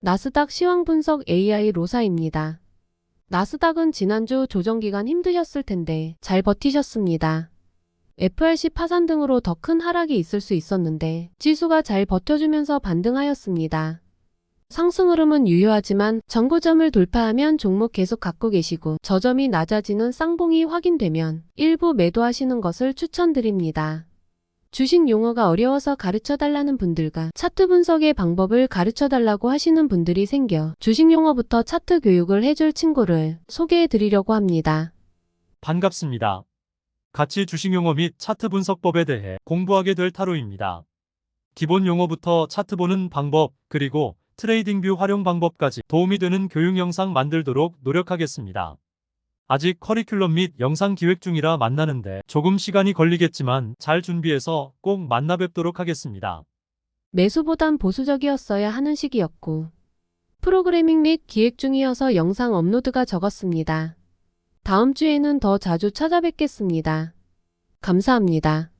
나스닥 시황 분석 AI 로사입니다. 나스닥은 지난주 조정 기간 힘드셨을 텐데 잘 버티셨습니다. FRC 파산 등으로 더 큰 하락이 있을 수 있었는데 지수가 잘 버텨주면서 반등하였습니다. 상승 흐름은 유효하지만 정고점을 돌파하면 종목 계속 갖고 계시고 저점이 낮아지는 쌍봉이 확인되면 일부 매도하시는 것을 추천드립니다. 주식 용어가 어려워서 가르쳐 달라는 분들과 차트 분석의 방법을 가르쳐 달라고 하시는 분들이 생겨 주식 용어부터 차트 교육을 해줄 친구를 소개해 드리려고 합니다. 반갑습니다. 같이 주식 용어 및 차트 분석법에 대해 공부하게 될 타로입니다. 기본 용어부터 차트 보는 방법, 그리고 트레이딩 뷰 활용 방법까지 도움이 되는 교육 영상 만들도록 노력하겠습니다. 아직 커리큘럼 및 영상 기획 중이라 만나는데 조금 시간이 걸리겠지만 잘 준비해서 꼭 만나 뵙도록 하겠습니다. 매수보단 보수적이었어야 하는 시기였고 프로그래밍 및 기획 중이어서 영상 업로드가 적었습니다. 다음 주에는 더 자주 찾아뵙겠습니다. 감사합니다.